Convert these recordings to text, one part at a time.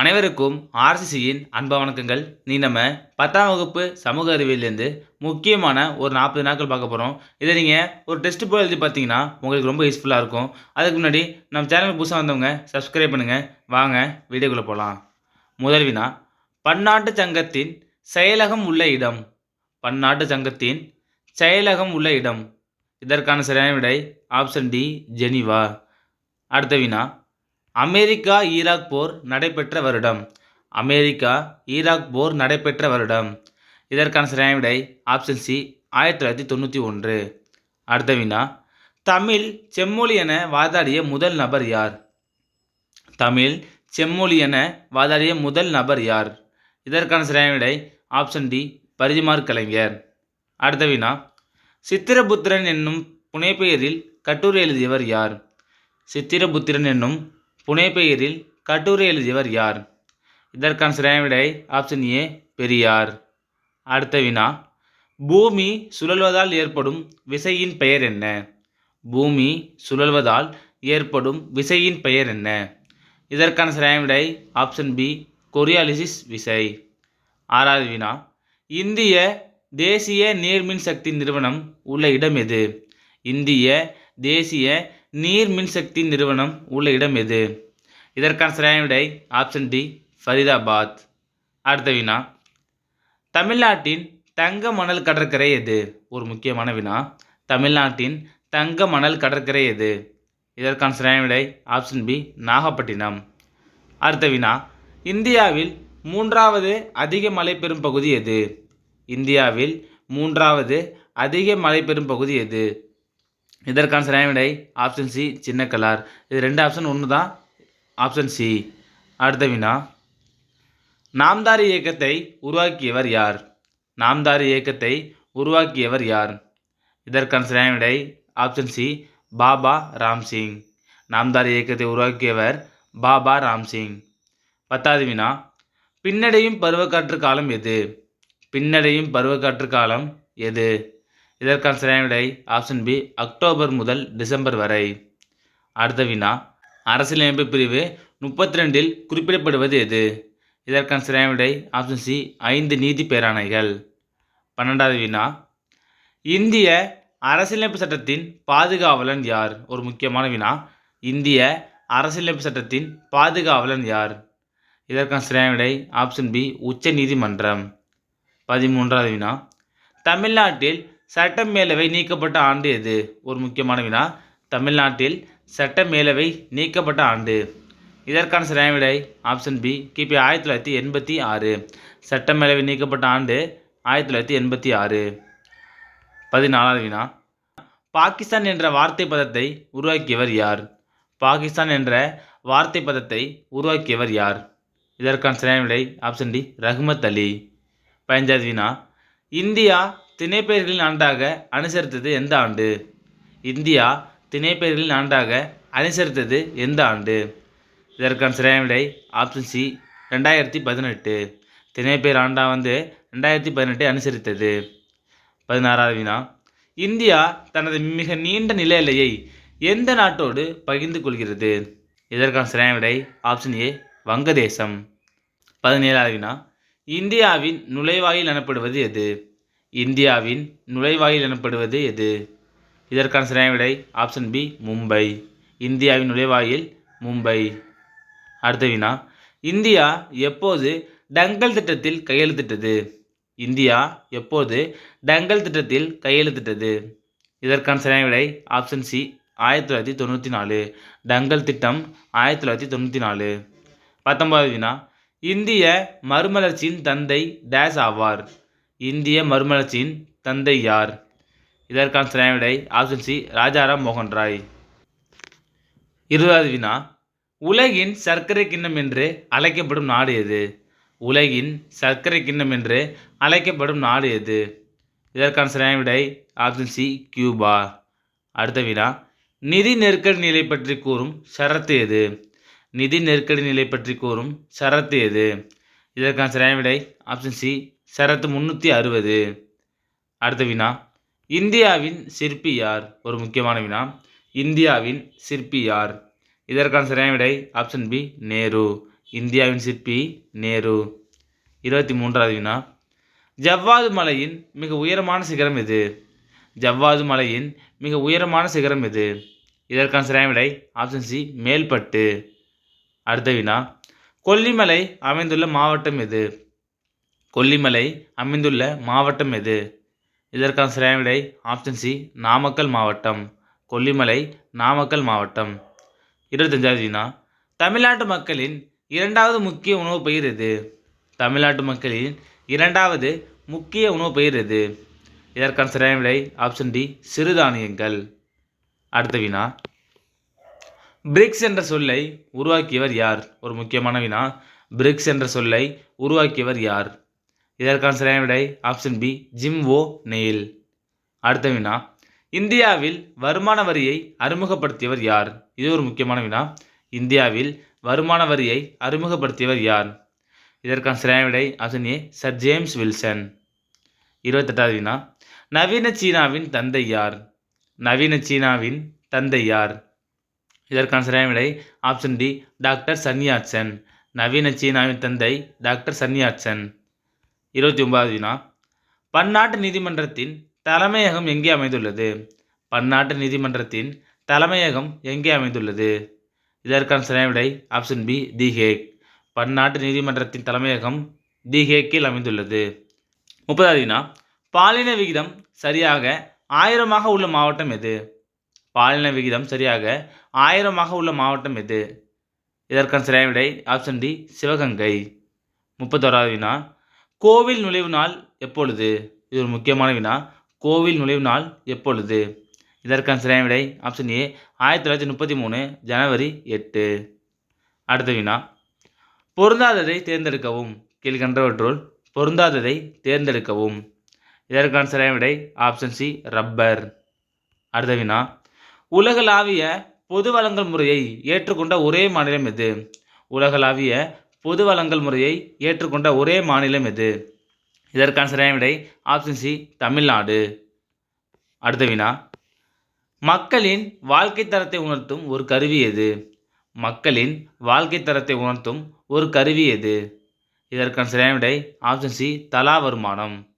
அனைவருக்கும் ஆர்சிசியின் அன்ப வணக்கங்கள். நீ நம்ம பத்தாம் வகுப்பு சமூக அறிவியலேருந்து முக்கியமான ஒரு நாற்பது நாட்கள் பார்க்க போகிறோம் இதை நீங்கள் ஒரு டெஸ்ட் போய் எழுதி பார்த்தீங்கன்னா உங்களுக்கு ரொம்ப யூஸ்ஃபுல்லாக இருக்கும். அதுக்கு முன்னாடி நம்ம சேனலுக்கு புதுசாக வந்தவங்க சப்ஸ்கிரைப் பண்ணுங்கள் வாங்க வீடியோக்குள்ளே போகலாம் முதல் வினா பன்னாட்டு சங்கத்தின் செயலகம் உள்ள இடம். பன்னாட்டு சங்கத்தின் செயலகம் உள்ள இடம். இதற்கான சரியான விடை ஆப்ஷன் டி ஜெனிவா. அடுத்த வினா அமெரிக்கா ஈராக் போர் நடைபெற்ற வருடம். அமெரிக்கா ஈராக் போர் நடைபெற்ற வருடம். இதற்கான சரியான விடை ஆப்ஷன் சி ஆயிரத்தி தொள்ளாயிரத்தி தொண்ணூற்றி ஒன்று. அடுத்த வினா தமிழ் செம்மொழி என வாதாடிய முதல் நபர் யார்? தமிழ் செம்மொழி என வாதாடிய முதல் நபர் யார்? இதற்கான சரியான விடை ஆப்ஷன் டி பரிதிமார் கலைஞர். அடுத்த வினா சித்திரபுத்திரன் என்னும் புனைப்பெயரில் கட்டுரை எழுதியவர் யார்? சித்திரபுத்திரன் என்னும் புனைப்பெயரில் கட்டுரை எழுதியவர் யார்? இதற்கான சரியான விடை ஆப்ஷன் ஏ பெரியார். அடுத்த வினா பூமி சுழல்வதால் ஏற்படும் விசையின் பெயர் என்ன? பூமி சுழல்வதால் ஏற்படும் விசையின் பெயர் என்ன? இதற்கான சரியான விடை ஆப்ஷன் பி கொரியாலிசிஸ் விசை. ஆறாவது வினா இந்திய தேசிய நீர்மின் சக்தி நிறுவனம் உள்ள இடம் எது? இந்திய தேசிய நீர் மின்சக்தி நிறுவனம் உள்ள இடம் எது? இதற்கான சரியான விடை ஆப்ஷன் டி ஃபரிதாபாத். அடுத்த வினா. தமிழ்நாட்டின் தங்க மணல் கடற்கரை எது? ஒரு முக்கியமான வினா. தமிழ்நாட்டின் தங்க மணல் கடற்கரை எது? இதற்கான சரியான விடை ஆப்ஷன் பி நாகப்பட்டினம். அடுத்த வினா. இந்தியாவில் மூன்றாவது அதிக மழை பெறும் பகுதி எது? இந்தியாவில் மூன்றாவது அதிக மழை பெறும் பகுதி எது? இதற்கான சரியான விடை ஆப்ஷன் சி சின்ன கலார். இது ரெண்டு ஆப்ஷன் ஒன்று தான் ஆப்ஷன் சி அடுத்த வினா. நாம்தாரி இயக்கத்தை உருவாக்கியவர் யார்? நாம்தாரி இயக்கத்தை உருவாக்கியவர் யார்? இதற்கான சரியான விடை ஆப்ஷன் சி பாபா ராம்சிங். நாம்தாரி இயக்கத்தை உருவாக்கியவர் பாபா ராம்சிங். பத்தாவது வினா. பின்னடையும் பருவக்காற்று காலம் எது? பின்னடையும் பருவக்காற்று காலம் எது? இதற்கான சரியான விடை ஆப்ஷன் பி அக்டோபர் முதல் டிசம்பர் வரை. அடுத்த வினா அரசியலமைப்பு பிரிவு முப்பத்தி ரெண்டில் குறிப்பிடப்படுவது எது? இதற்கான சரியான விடை ஆப்ஷன் சி ஐந்து நீதி பேராணைகள். பன்னெண்டாவது வினா இந்திய அரசியலமைப்பு சட்டத்தின் பாதுகாவலன் யார்? ஒரு முக்கியமான வினா இந்திய அரசியலமைப்பு சட்டத்தின் பாதுகாவலன் யார்? இதற்கான சரியான விடை ஆப்ஷன் பி உச்ச நீதிமன்றம். பதிமூன்றாவது வினா தமிழ்நாட்டில் சட்ட மேலவை நீக்கப்பட்ட ஆண்டு எது? ஒரு முக்கியமான வினா. தமிழ்நாட்டில் சட்ட மேலவை நீக்கப்பட்ட ஆண்டு. இதற்கான சரியான விடை ஆப்ஷன் பி கிபி ஆயிரத்தி தொள்ளாயிரத்தி எண்பத்தி ஆறு. சட்ட மேலவை நீக்கப்பட்ட ஆண்டு ஆயிரத்தி தொள்ளாயிரத்தி எண்பத்தி ஆறு. பதினாலாவது வினா. பாகிஸ்தான் என்ற வார்த்தை பதத்தை உருவாக்கியவர் யார்? பாகிஸ்தான் என்ற வார்த்தை பதத்தை உருவாக்கியவர் யார்? இதற்கான சரியான விடை ஆப்ஷன் டி ரஹ்மத் அலி. பதினஞ்சாவது வினா. இந்தியா திணைப்பெயர்களின் ஆண்டாக அனுசரித்தது எந்த ஆண்டு? இந்தியா திணைப்பெயர்களின் ஆண்டாக அனுசரித்தது எந்த ஆண்டு? இதற்கான சரியான விடை ஆப்ஷன் சி ரெண்டாயிரத்தி பதினெட்டு. திணைப்பெயர் ஆண்டா வந்து ரெண்டாயிரத்தி பதினெட்டை அனுசரித்தது. பதினாறாவது வினா இந்தியா தனது மிக நீண்ட நில எல்லையை எந்த நாட்டோடு பகிர்ந்து கொள்கிறது? இதற்கான சரியான விடை ஆப்ஷன் ஏ வங்கதேசம். பதினேழாவது வினா இந்தியாவின் நுழைவாயில் எனப்படுவது எது? இந்தியாவின் நுழைவாயில் எனப்படுவது எது? இதற்கான சரியான விடை ஆப்ஷன் பி மும்பை. இந்தியாவின் நுழைவாயில் மும்பை. அடுத்த வினா இந்தியா எப்போது டங்கல் திட்டத்தில் கையெழுத்திட்டது? இந்தியா எப்போது டங்கல் திட்டத்தில் கையெழுத்திட்டது? இதற்கான சரியான விடை ஆப்ஷன் சி ஆயிரத்தி தொள்ளாயிரத்தி தொண்ணூற்றி நாலு. டங்கல் திட்டம் ஆயிரத்தி தொள்ளாயிரத்தி தொண்ணூற்றி நாலு. பத்தொன்பதாவது வினா இந்திய மறுமலர்ச்சியின் தந்தை டேஸ் ஆவார். இந்திய மறுமலர்ச்சியின் தந்தை யார்? இதற்கான சரியான விடை ஆப்ஷன் சி ராஜாராம் மோகன் ராய். இருபதாவது வினா. உலகின் சர்க்கரை கிண்ணம் என்று அழைக்கப்படும் நாடு எது? உலகின் சர்க்கரை கிண்ணம் என்று அழைக்கப்படும் நாடு எது? இதற்கான சரியான விடை ஆப்ஷன் சி கியூபா. அடுத்த வினா. நிதி நெருக்கடி நிலை பற்றி கூறும் ஷரத்து எது? நிதி நெருக்கடி நிலை பற்றி கூறும் ஷரத்து எது? இதற்கான சரியான விடை ஆப்ஷன் சி சரத்து முந்நூற்றி அறுபது. அடுத்த வினா. இந்தியாவின் சிற்பி யார்? ஒரு முக்கியமான வினா. இந்தியாவின் சிற்பி யார்? இதற்கான சரியான விடை ஆப்ஷன் பி நேரு. இந்தியாவின் சிற்பி நேரு. இருபத்தி மூன்றாவது வினா. ஜவ்வாது மலையின் மிக உயரமான சிகரம் எது? ஜவ்வாது மலையின் மிக உயரமான சிகரம் எது? இதற்கான சரியான விடை ஆப்ஷன் சி மேல்பட்டு. அடுத்த வினா. கொல்லிமலை அமைந்துள்ள மாவட்டம் எது? கொல்லிமலை அமைந்துள்ள மாவட்டம் எது? இதற்கான சரியான விடை ஆப்ஷன் சி நாமக்கல் மாவட்டம். கொல்லிமலை நாமக்கல் மாவட்டம். இருபத்தஞ்சாவது வினா தமிழ்நாட்டு மக்களின் இரண்டாவது முக்கிய உணவு பயிர் எது? தமிழ்நாட்டு மக்களின் இரண்டாவது முக்கிய உணவு பயிர் எது? இதற்கான சரியான விடை ஆப்ஷன் டி சிறுதானியங்கள். அடுத்த வினா பிரிக்ஸ் என்ற சொல்லை உருவாக்கியவர் யார்? ஒரு முக்கியமான வினா பிரிக்ஸ் என்ற சொல்லை உருவாக்கியவர் யார்? இதற்கான சரியான விடை option B Jim O'Neill அடுத்த வினா இந்தியாவில் வருமான வரியை அறிமுகப்படுத்தியவர் யார்? இது ஒரு முக்கியமான வினா. இந்தியாவில் வருமான வரியை அறிமுகப்படுத்தியவர் யார்? இதற்கான சரியான விடை option A sir James Wilson இருபத்தெட்டாவது வினா நவீன சீனாவின் தந்தை யார்? நவீன சீனாவின் தந்தை யார்? இதற்கான சரியான விடை ஆப்ஷன் டி டாக்டர் சன்யாட்சன் நவீன சீனாவின் தந்தை டாக்டர் சன்யாட்சன் இருபத்தி ஒன்பதாவது வினா பன்னாட்டு நீதிமன்றத்தின் தலைமையகம் எங்கே அமைந்துள்ளது? பன்னாட்டு நீதிமன்றத்தின் தலைமையகம் எங்கே அமைந்துள்ளது? இதற்கான சிறைவிடை ஆப்ஷன் பி தி ஹேக். பன்னாட்டு நீதிமன்றத்தின் தலைமையகம் தி ஹேக்கில் அமைந்துள்ளது. முப்பதாவது வினா பாலின விகிதம் சரியாக ஆயிரமாக உள்ள மாவட்டம் எது? பாலின விகிதம் சரியாக ஆயிரமாக உள்ள மாவட்டம் எது? இதற்கான சரியான விடை ஆப்ஷன் டி சிவகங்கை. முப்பத்தோராவது வினா கோவில் நுழைவு நாள் எப்பொழுது? இது ஒரு முக்கியமான வினா. கோவில் நுழைவு நாள் எப்பொழுது? இதற்கான சரியான விடை? ஆப்ஷன் ஏ ஆயிரத்தி தொள்ளாயிரத்தி முப்பத்தி மூணு ஜனவரி எட்டு. அடுத்த வினா. பொருந்தாததை தேர்ந்தெடுக்கவும். கீழ்கண்டவற்றுள் பொருந்தாததை தேர்ந்தெடுக்கவும். இதற்கான சரியான விடை? ஆப்ஷன் சி ரப்பர் அடுத்த வினா. உலகளாவிய பொது வழங்கல் முறையை ஏற்றுக்கொண்ட ஒரே மாநிலம் எது? உலகளாவிய பொது வழங்கல் முறையை ஏற்றுக்கொண்ட ஒரே மாநிலம் எது? இதற்கான சரியான விடை ஆப்ஷன் சி தமிழ்நாடு. அடுத்த வினா. மக்களின் வாழ்க்கை தரத்தை உணர்த்தும் ஒரு கருவி எது? மக்களின் வாழ்க்கை தரத்தை உணர்த்தும் ஒரு கருவி எது? இதற்கான சரியான விடை ஆப்ஷன் சி தலா வருமானம்.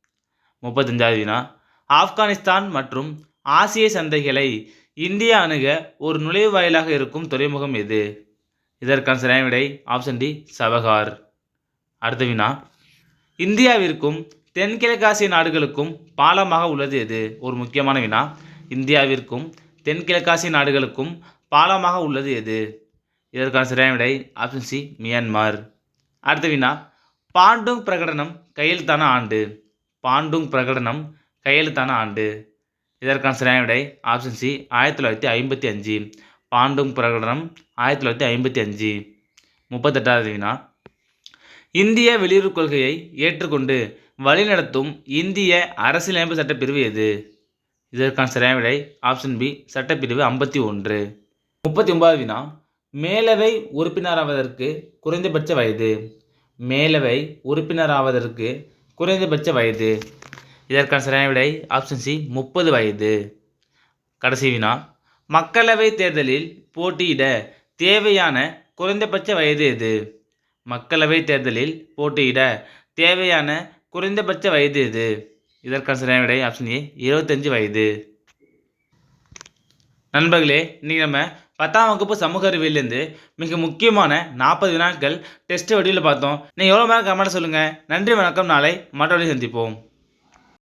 முப்பத்தஞ்சாவது வினா. ஆப்கானிஸ்தான் மற்றும் ஆசிய சந்தைகளை இந்தியா அணுக ஒரு நுழைவாயிலாக இருக்கும் துறைமுகம் எது? இதற்கான சரியான விடை ஆப்ஷன் டி சபகார் அடுத்த வினா இந்தியாவிற்கும் தென்கிழக்காசிய நாடுகளுக்கும் பாலமாக உள்ளது எது? ஒரு முக்கியமான வினா. இந்தியாவிற்கும் தென்கிழக்காசிய நாடுகளுக்கும் பாலமாக உள்ளது எது? இதற்கான சரியான விடை ஆப்ஷன் சி மியான்மார் அடுத்த வினா பாண்டுங் பிரகடனம் கையெழுத்தான ஆண்டு. பாண்டுங் பிரகடனம் கையெழுத்தான ஆண்டு. இதற்கான சரியான விடை ஆப்ஷன் சி ஆயிரத்தி தொள்ளாயிரத்தி ஐம்பத்தி அஞ்சு. பாண்டும் பிரகடனம் ஆயிரத்தி தொள்ளாயிரத்தி ஐம்பத்தி அஞ்சு முப்பத்தெட்டாவது வினா இந்திய வெளியுறவு கொள்கையை ஏற்றுக்கொண்டு வழிநடத்தும் இந்திய அரசியலமைப்பு சட்டப்பிரிவு எது? இதற்கான சரியான விடை ஆப்ஷன் பி சட்டப்பிரிவு ஐம்பத்தி ஒன்று. முப்பத்தி ஒன்பதாவது வினா மேலவை உறுப்பினராவதற்கு குறைந்தபட்ச வயது. மேலவை உறுப்பினராவதற்கு குறைந்தபட்ச வயது. இதற்கான சரியான விடை ஆப்ஷன் சி முப்பது வயது. கடைசி வினா மக்களவை தேர்தலில் போட்டியிட தேவையான குறைந்தபட்ச வயது எது? மக்களவை தேர்தலில் போட்டியிட தேவையான குறைந்தபட்ச வயது எது? இதற்கான சரியான விடை ஆப்ஷன் ஏ இருபத்தஞ்சு வயது. நண்பர்களே இன்றைக்கி நம்ம பத்தாம் வகுப்பு சமூக அறிவியலேருந்து மிக முக்கியமான நாற்பது வினாக்கள் டெஸ்ட் வடிவில் பார்த்தோம். நீங்கள் எவ்வளோ நேரம் கமெண்ட் சொல்லுங்கள் நன்றி வணக்கம். நாளை மற்றவரை சந்திப்போம்.